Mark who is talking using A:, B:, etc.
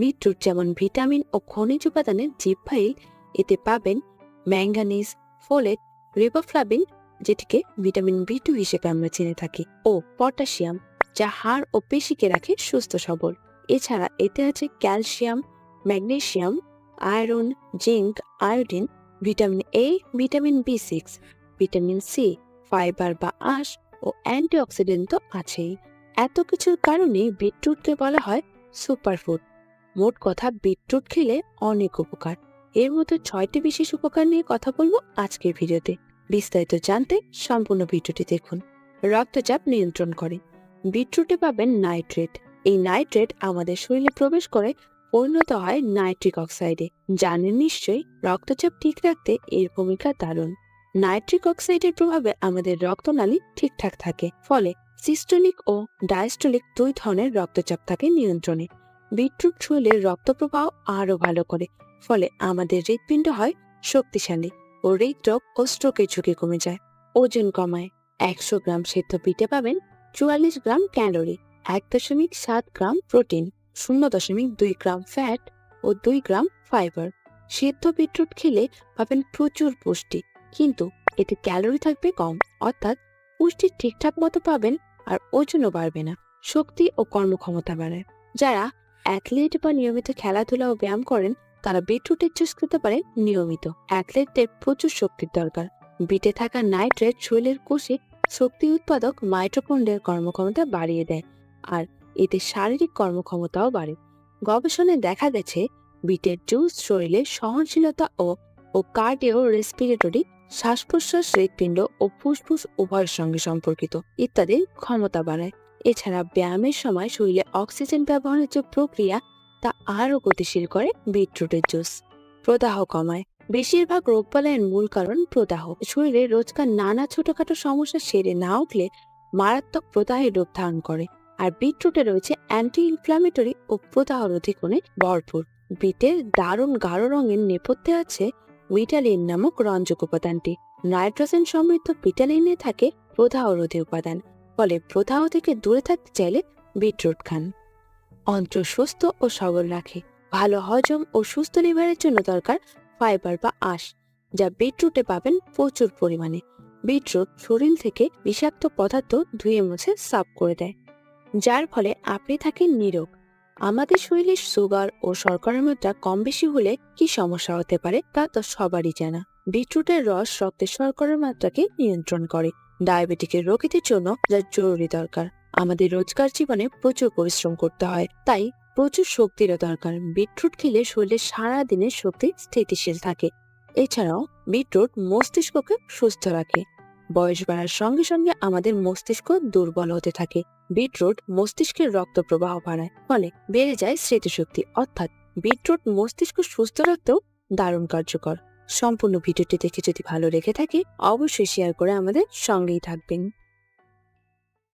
A: Beetroot যেমন vitamin ও খনিজ উপাদানের জিপ ফাইল এতে পাবেন ম্যাঙ্গানিজ, ফোলেট, রিবোফ্লাভিন, যেটিকে ভিটামিন বি টু হিসেবে আমরা চিনে থাকি, ও পটাশিয়াম, যা হাড় ও পেশিকে রাখে সুস্থ সবল। এছাড়া এতে আছে calcium magnesium iron, zinc, iodine, vitamin A, vitamin B six, vitamin C, fibre বা আঁশ ও অ্যান্টিঅক্সিডেন্ট তো আছেই। এত কিছুর কারণে বিটরুটকে বলা হয় সুপারফুড। মোট কথা বিটরুট খেলে অনেক উপকার। এর মধ্যে ছয়টি বিশেষ উপকার নিয়ে কথা বলব আজকের ভিডিওতে। বিস্তারিত জানতে সম্পূর্ণ ভিডিওটি দেখুন। রক্তচাপ নিয়ন্ত্রণ করে। বিটরুটে পাবেন নাইট্রেট। এই নাইট্রেট আমাদের শরীরে প্রবেশ করে, পরিণত হয় নাইট্রিক অক্সাইডে। জানেন নিশ্চয়ই, রক্তচাপ ঠিক রাখতে এর ভূমিকা দারুণ। নাইট্রিক অক্সাইডের প্রভাবে আমাদের রক্তনালী ঠিকঠাক থাকে। ফলে সিস্টোলিক ও ডায়াস্টোলিক দুই ধরনের রক্তচাপ থাকে নিয়ন্ত্রণে। বিটরুট শরীরের রক্ত প্রবাহ আরও ভালো করে, ফলে আমাদের হৃৎপিণ্ড হয় শক্তিশালী ও হৃদরোগ ও স্ট্রোকের ঝুঁকি কমে যায়। ওজন কমায়। একশো গ্রাম সেদ্ধ পিঠে পাবেন চুয়াল্লিশ গ্রাম ক্যালোরি, এক দশমিক সাত গ্রাম প্রোটিন, শূন্য দশমিক দুই গ্রাম ফ্যাট ও দুই গ্রাম ফাইবার সেদ্ধ বিটরুট খেলে পাবেন প্রচুর পুষ্টি, কিন্তু এতে ক্যালোরি থাকবে কম, অর্থাৎ পুষ্টি ঠিকঠাক মতো পাবেন আর ওজনও বাড়বে না, শক্তি ও কর্মক্ষমতা বাড়ায় যারা অ্যাথলেট বা নিয়মিত খেলাধুলা ও ব্যায়াম করেন, তারা বিটরুটের জুস খেতে পারেন নিয়মিত। অ্যাথলেটদের প্রচুর শক্তির দরকার। বিটে থাকা নাইট্রেট শরীরের কোষে শক্তি উৎপাদক মাইটোকন্ড্রিয়ার কর্মক্ষমতা বাড়িয়ে দেয়, আর এতে শারীরিক কর্মক্ষমতাও বাড়ে। গবেষণায় দেখা গেছে, বিটের জুস শরীরে সহনশীলতা ও ও কার্ডিও রেসপিরেটরি শ্বাস প্রশ্বাস হৃৎপিণ্ড ও ফুসফুস উভয়ের সঙ্গে সম্পর্কিত, ইত্যাদি ক্ষমতা বাড়ায়। এছাড়া ব্যায়ামের সময় শরীরে অক্সিজেন ব্যবহারের যে প্রক্রিয়া, তা আরও গতিশীল করে বিটরুটের জুস। প্রদাহ কমায়। বেশিরভাগ রোগবালয়ের মূল কারণ প্রদাহ। শরীরে রোজকার নানা ছোটখাটো সমস্যা সেরে না উঠলে মারাত্মক প্রদাহের রূপ ধারণ করে। আর বিটরুটে রয়েছে অ্যান্টি ইনফ্ল্যামেটরি ও প্রদাহ রোধী গুণে ভরপুর। বিটের দারুণ গাঢ় রঙের নেপথ্যে আছে উইটালিন নামক রঞ্জক উপাদানটি। নাইট্রোজেন সমৃদ্ধ বিটালিনে থাকে প্রদাহ রোধী উপাদান। ফলে প্রদাহ থেকে দূরে থাকতে চাইলে বিটরুট খান। অন্ত্র সুস্থ ও সবল রাখে। ভালো হজম ও সুস্থ লিভারের জন্য দরকার ফাইবার বা আঁশ, যা বিটরুটে পাবেন প্রচুর পরিমাণে। বিটরুট শরীর থেকে বিষাক্ত পদার্থ ধুয়ে মুছে সাফ করে দেয়, যার ফলে আপনি থাকেন নিরোগ। আমাদের শরীরে সুগার ও শর্করার মাত্রা কম বেশি হলে কি সমস্যা হতে পারে তা তো সবারই জানা। বিটরুটের রস রক্তে শর্করার মাত্রাকে নিয়ন্ত্রণ করে। ডায়াবেটিকের রোগীদের জন্য যা জরুরি দরকার। আমাদের রোজকার জীবনে প্রচুর পরিশ্রম করতে হয়, তাই প্রচুর শক্তিরও দরকার। বিটরুট খেলে শরীরে সারা দিনের শক্তি স্থিতিশীল থাকে। এছাড়াও বিটরুট মস্তিষ্ককে সুস্থ রাখে। বয়স বাড়ার সঙ্গে সঙ্গে আমাদের মস্তিষ্ক দুর্বল হতে থাকে। বিটরুট মস্তিষ্কের রক্ত প্রবাহ বাড়ায়, ফলে বেড়ে যায় স্মৃতিশক্তি। অর্থাৎ বিটরুট মস্তিষ্ক সুস্থ রাখতেও দারুণ কার্যকর। সম্পূর্ণ ভিডিওটি দেখে যদি ভালো লেগে থাকে অবশ্যই শেয়ার করে আমাদের সঙ্গেই থাকবেন।